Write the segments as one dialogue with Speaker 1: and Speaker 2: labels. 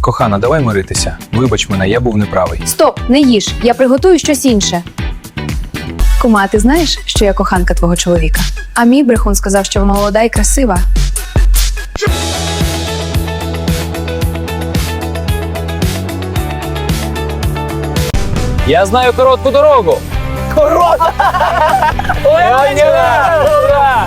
Speaker 1: Кохана, давай миритися. Вибач мене, я був неправий.
Speaker 2: Стоп, не їж. Я приготую щось інше. Кума, а ти знаєш, що я коханка твого чоловіка? А мій брехун сказав, що вона молода і красива.
Speaker 1: Я знаю коротку дорогу. Коротка! Ура!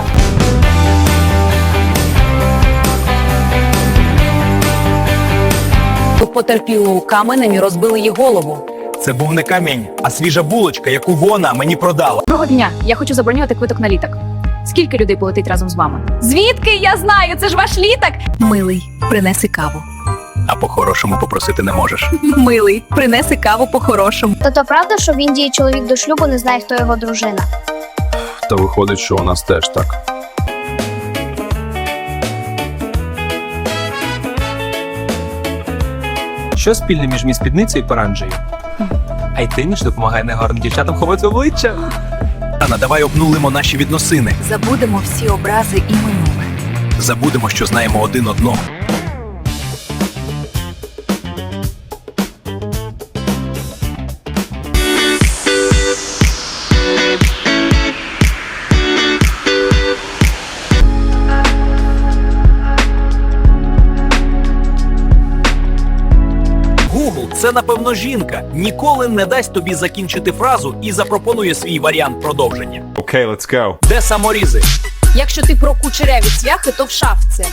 Speaker 3: Потерпілу каменем і розбили їй голову.
Speaker 4: Це був не камінь, а свіжа булочка, яку вона мені продала.
Speaker 2: Доброго дня. Я хочу забронювати квиток на літак. Скільки людей полетить разом з вами? Звідки я знаю? Це ж ваш літак.
Speaker 3: Милий, принеси каву.
Speaker 4: А по-хорошому попросити не можеш.
Speaker 3: Милий, принеси каву по-хорошому.
Speaker 5: То то правда, що в Індії чоловік до шлюбу не знає, хто його дружина.
Speaker 1: Та виходить, що у нас теж так. Що спільне між мій спідницею і паранджею? А й ти між допомагає негарним дівчатам ховати обличчя.
Speaker 4: Тана, давай обнулимо наші відносини.
Speaker 3: Забудемо всі образи і минуле.
Speaker 4: Забудемо, що знаємо один одного. Напевно жінка. Ніколи не дасть тобі закінчити фразу і запропонує свій варіант продовження.
Speaker 6: Okay, let's go.
Speaker 4: Де саморізи?
Speaker 3: Якщо ти про кучеряві цвяхи, то в шафці.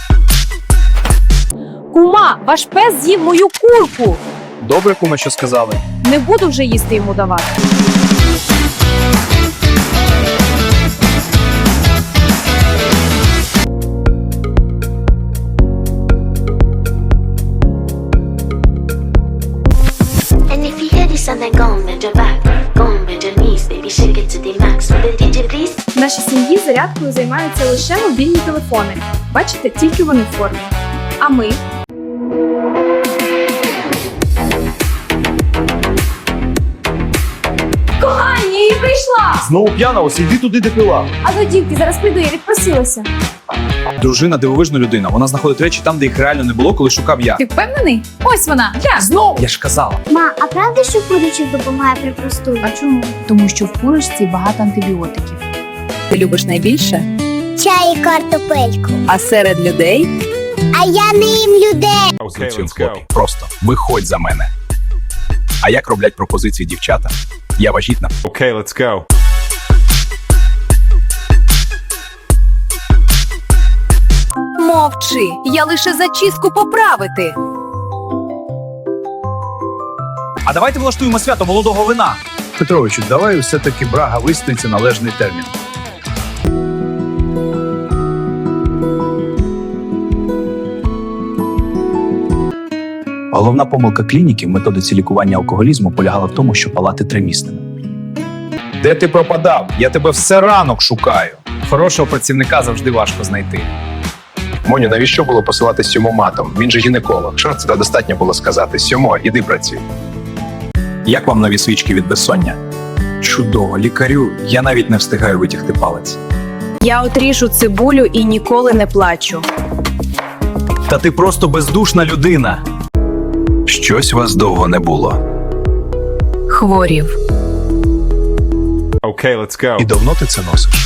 Speaker 2: Кума, ваш пес з'їв мою курку.
Speaker 1: Добре, куме, що сказали.
Speaker 2: Не буду вже їсти йому давати.
Speaker 7: Shake it to the max. With the DJ, please.
Speaker 2: В нашій сім'ї зарядкою займаються лише мобільні телефони. Бачите, тільки вони в формі. А ми Кохані, і прийшла!
Speaker 6: Знову п'яна, ось іди туди, де пила.
Speaker 2: А до дівки, зараз прийду, я відпросилася.
Speaker 1: Дружина дивовижна людина. Вона знаходить речі там, де їх реально не було, коли шукав я.
Speaker 2: Ти впевнений? Ось вона. Я. Знову.
Speaker 1: Я ж казала.
Speaker 5: Ма, а правда, що курячик допомагає при простуді?
Speaker 2: А чому? Тому що в курочці багато антибіотиків.
Speaker 3: Ти любиш найбільше?
Speaker 5: Чай і картопельку.
Speaker 3: А серед людей
Speaker 5: А я не їм людей.
Speaker 6: Okay, let's go.
Speaker 4: Просто виходь за мене. А як роблять пропозиції дівчата? Я вагітна.
Speaker 6: Okay, let's go.
Speaker 3: Мовчи. Я лише зачіску поправити.
Speaker 1: А давайте влаштуємо свято молодого вина. Петровичу, давай все-таки брага вистоїться належний термін. Головна помилка клініки в методиці лікування алкоголізму полягала в тому, що палати тримісними. Де ти пропадав? Я тебе все ранок шукаю. Хорошого працівника завжди важко знайти.
Speaker 8: Моню, навіщо було посилати сьому матом? Він же гінеколог. Що це достатньо було сказати? Сьомо, іди працюй.
Speaker 4: Як вам нові свічки від безсоння?
Speaker 1: Чудово, лікарю, я навіть не встигаю витягти палець.
Speaker 3: Я отріжу цибулю і ніколи не плачу.
Speaker 4: Та ти просто бездушна людина.
Speaker 8: Щось вас довго не було.
Speaker 3: Хворів.
Speaker 6: Okay, let's go.
Speaker 1: І давно ти це носиш?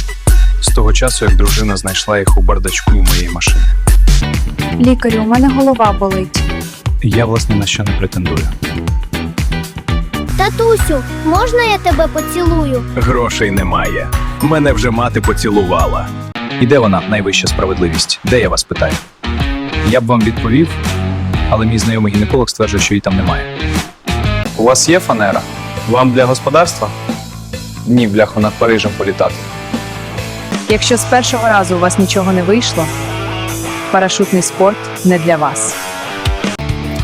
Speaker 1: З того часу, як дружина знайшла їх у бардачку моєї машини.
Speaker 2: Лікарю, у мене голова болить.
Speaker 1: Я, власне, на що не претендую.
Speaker 5: Татусю, можна я тебе поцілую?
Speaker 4: Грошей немає. Мене вже мати поцілувала.
Speaker 1: І де вона, найвища справедливість? Де я вас питаю? Я б вам відповів, але мій знайомий гінеколог стверджує, що її там немає. У вас є фанера? Вам для господарства? Ні, бляху над Парижем політати.
Speaker 2: Якщо з першого разу у вас нічого не вийшло, парашутний спорт не для вас.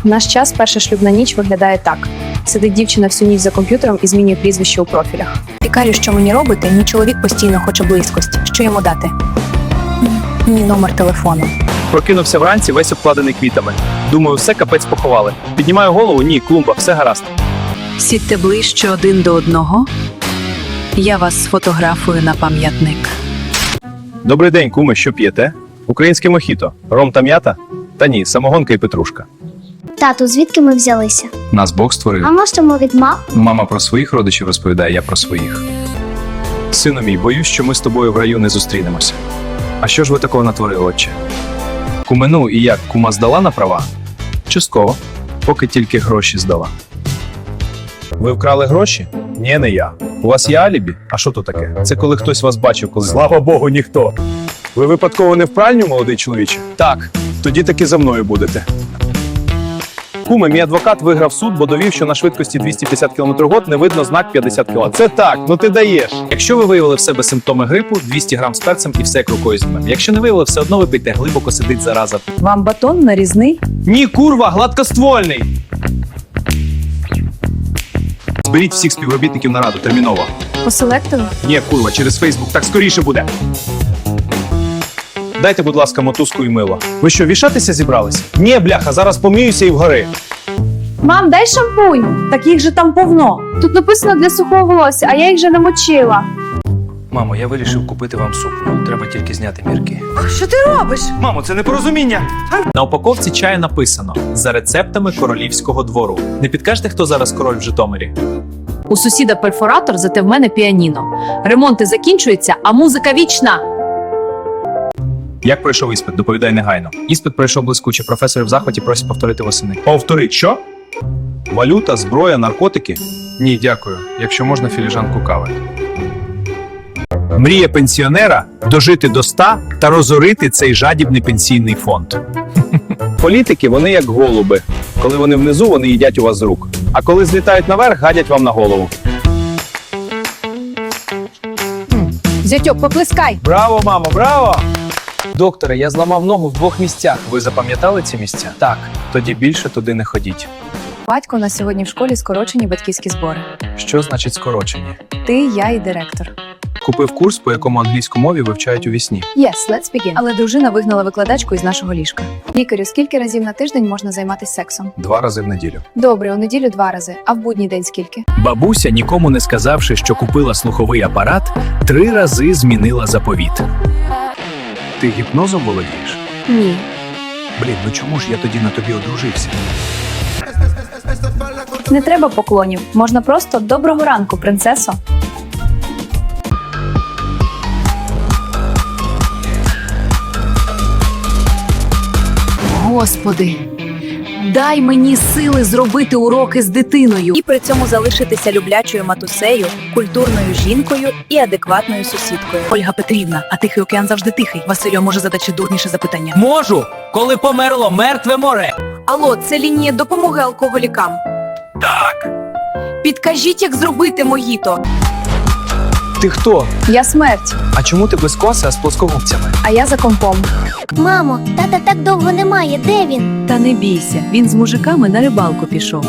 Speaker 2: В наш час перша шлюбна ніч виглядає так: сидить дівчина всю ніч за комп'ютером і змінює прізвище у профілях.
Speaker 3: Лікарю, що мені робити, мій чоловік постійно хоче близькості. Що йому дати? М, Ні, номер телефону.
Speaker 1: Прокинувся вранці, весь обкладений квітами. Думаю, все капець поховали. Піднімаю голову, ні, клумба, все гаразд.
Speaker 3: Сідьте ближче один до одного. Я вас сфотографую на пам'ятник.
Speaker 1: Добрий день, куми, що п'єте? Українське мохіто. Ром та м'ята? Та ні, самогонка і петрушка.
Speaker 5: Тату, звідки ми взялися?
Speaker 1: Нас Бог створив.
Speaker 5: А може ми від мав?
Speaker 1: Мама про своїх родичів розповідає, я про своїх. Сину мій, боюсь, що ми з тобою в раю не зустрінемося. А що ж ви такого натворили, отче? Кумину і як кума здала на права? Частково, поки тільки гроші здала. Ви вкрали гроші? Ні, не я. У вас є алібі? А що то таке? Це коли хтось вас бачив, коли.
Speaker 6: Слава Богу, ніхто. Ви випадково не в пральню, молодий чоловіче?
Speaker 1: Так, тоді таки за мною будете. Куме, мій адвокат виграв суд, бо довів, що на швидкості 250 км год не видно знак 50 км.
Speaker 6: Це так, ну ти даєш.
Speaker 1: Якщо ви виявили в себе симптоми грипу, 200 грам з перцем і все як рукою знімем. Якщо не виявили, все одно випийте, глибоко сидить зараза.
Speaker 2: Вам батон нарізний?
Speaker 1: Ні, курва, гладкоствольний. Зберіть всіх співробітників на раду терміново.
Speaker 2: По селектору?
Speaker 1: Ні, курва, через Фейсбук так скоріше буде. Дайте, будь ласка, мотузку і мило. Ви що, вішатися зібрались? Ні, бляха, зараз поміюся і вгори.
Speaker 2: Мам, дай шампунь! Так їх же там повно. Тут написано для сухого волосся, а я їх вже намочила.
Speaker 1: Мамо, я вирішив купити вам сукню. Треба тільки зняти мірки.
Speaker 3: Що ти робиш?
Speaker 1: Мамо, це непорозуміння. На упаковці чаю написано за рецептами королівського двору. Не підкажете, хто зараз король в Житомирі?
Speaker 2: У сусіда перфоратор, зате в мене піаніно. Ремонти закінчуються, а музика вічна.
Speaker 1: Як пройшов іспит? Доповідай негайно. Іспит пройшов блискуче. Професори в захваті просять повторити восени. Повторить що? Валюта, зброя, наркотики? Ні, дякую. Якщо можна, філіжанку кави. Мрія пенсіонера дожити до 100 та розорити цей жадібний пенсійний фонд. Політики вони як голуби. Коли вони внизу, вони їдять у вас з рук. А коли злітають наверх, гадять вам на голову.
Speaker 2: Зятьок, поплескай.
Speaker 1: Браво, мамо, браво! Докторе, я зламав ногу в двох місцях. Ви запам'ятали ці місця? Так. Тоді більше туди не ходіть.
Speaker 2: Батько, у нас сьогодні в школі скорочені батьківські збори.
Speaker 1: Що значить скорочені?
Speaker 2: Ти, я і директор.
Speaker 1: Купив курс, по якому англійську мові вивчають у вісні.
Speaker 2: Yes, let's begin. Але дружина вигнала викладачку із нашого ліжка. Лікарю, скільки разів на тиждень можна займатися сексом?
Speaker 1: Два рази в неділю.
Speaker 2: Добре, у неділю два рази, а в будній день скільки?
Speaker 4: Бабуся, нікому не сказавши, що купила слуховий апарат, три рази змінила заповіт.
Speaker 1: Ти гіпнозом володієш?
Speaker 2: Ні.
Speaker 1: Блін, ну чому ж я тоді на тобі одружився?
Speaker 2: Не треба поклонів. Можна просто доброго ранку, принцесо.
Speaker 9: Господи, дай мені сили зробити уроки з дитиною.
Speaker 3: І при цьому залишитися люблячою матусею, культурною жінкою і адекватною сусідкою.
Speaker 9: Ольга Петрівна, а тихий океан завжди тихий. Василю може задати дурніше запитання.
Speaker 4: Можу, коли померло мертве море.
Speaker 3: Алло, це лінія допомоги алкоголікам.
Speaker 4: Так.
Speaker 3: Підкажіть, як зробити моїто.
Speaker 1: Ти хто?
Speaker 2: Я смерть,
Speaker 1: А чому ти без коси, а з плоскогубцями?
Speaker 2: а я за компом.
Speaker 5: Мамо, тата так довго немає. Де він?
Speaker 9: Та не бійся, він з мужиками на рибалку пішов.